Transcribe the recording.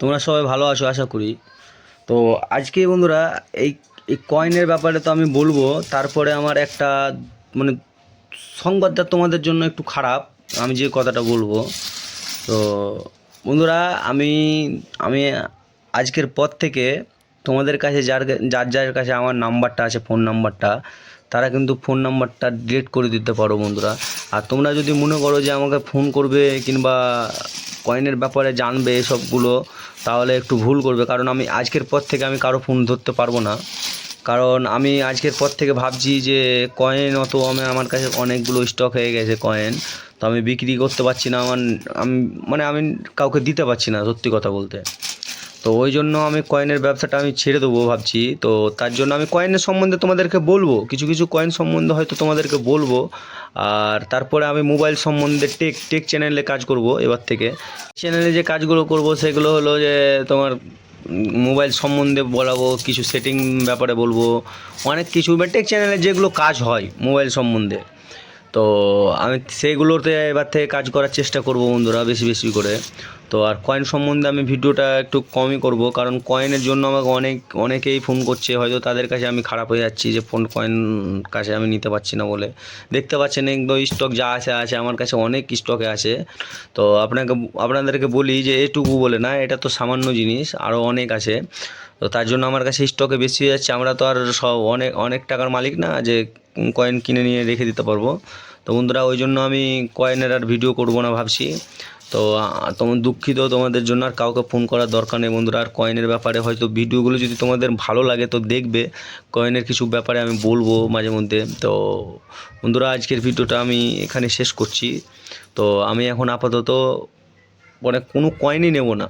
তোমরা সবাই ভালো আছো, আশা করি। তো আজকে বন্ধুরা, এই এই কয়েনের ব্যাপারে তো আমি বলব, তারপরে আমার একটা মানে সংবাদটা তোমাদের জন্য একটু খারাপ, আমি যে কথাটা বলব। তো বন্ধুরা, আমি আমি আজকের পর থেকে তোমাদের কাছে যার যার যার কাছে আমার নাম্বারটা আছে, ফোন নাম্বারটা, তারা কিন্তু ফোন নাম্বারটা ডিলিট করে দিতে পারো বন্ধুরা। আর তোমরা যদি মনে করো যে আমাকে ফোন করবে কিংবা কয়েনের ব্যাপারে জানবে এসবগুলো, তাহলে একটু ভুল করবে। কারণ আমি আজকের পর থেকে আমি কারও ফোন ধরতে পারব না। কারণ আমি আজকের পর থেকে ভাবছি যে কয়েন অত আমি আমার কাছে অনেকগুলো স্টক হয়ে গেছে কয়েন তো আমি বিক্রি করতে পারছি না, আমার আমি মানে আমি কাউকে দিতে পারছি না, সত্যি কথা বলতে। তো ওই জন্য আমি কয়েনের ব্যবসাটা আমি ছেড়ে দেবো ভাবছি। তো তার জন্য আমি কয়েনের সম্বন্ধে তোমাদেরকে বলব। কিছু কিছু কয়েন সম্বন্ধে হয়তো তোমাদেরকে বলব। আর তারপরে আমি মোবাইল সম্বন্ধে টেক টেক চ্যানেলে কাজ করব এবার থেকে। চ্যানেলে যে কাজগুলো করব সেগুলো হলো যে তোমার মোবাইল সম্বন্ধে বলাবো, কিছু সেটিং ব্যাপারে বলব, অনেক কিছু। বা টেক চ্যানেলে যেগুলো কাজ হয় মোবাইল সম্বন্ধে। তো আমি সেইগুলোতে এবার থেকে কাজ করার চেষ্টা করব বন্ধুরা বেশি বেশি করে। তো আর কয়েন সম্বন্ধে আমি ভিডিওটা একটু কমই করব, কারণ কয়েনের জন্য আমাকে অনেক, অনেকেই ফোন করছে, হয়তো তাদের কাছে আমি খারাপ হয়ে যাচ্ছি যে ফোন কয়েন কাছে আমি নিতে পারছি না বলে। দেখতে পাচ্ছেন একদম স্টক যা আছে আছে, আমার কাছে অনেক স্টকে আছে। তো আপনাকে, আপনাদেরকে বলি যে এটুকু বলে না, এটা তো সামান্য জিনিস আরও অনেক আছে। তো তার জন্য আমার কাছে স্টকে বেশি হয়ে যাচ্ছে আমরা তো আর সব অনেক অনেক টাকার মালিক না, যে কয়েন কিনে নিয়ে রেখে দিতে পারব। তো বন্ধুরা, ওই জন্য আমি কয়েনের আর ভিডিও করব না ভাবছি। তো তোমার দুঃখিত তোমাদের জন্য আর কাউকে ফোন করার দরকার নেই বন্ধুরা। আর কয়েনের ব্যাপারে হয়তো ভিডিওগুলো যদি তোমাদের ভালো লাগে তো দেখবে। কয়েনের কিছু ব্যাপারে আমি বলব মাঝে মধ্যে। তো, বন্ধুরা, আজকের ভিডিওটা আমি এখানে শেষ করছি। তো, আমি এখন আপাতত মানে কোনো কয়েনই নেব না।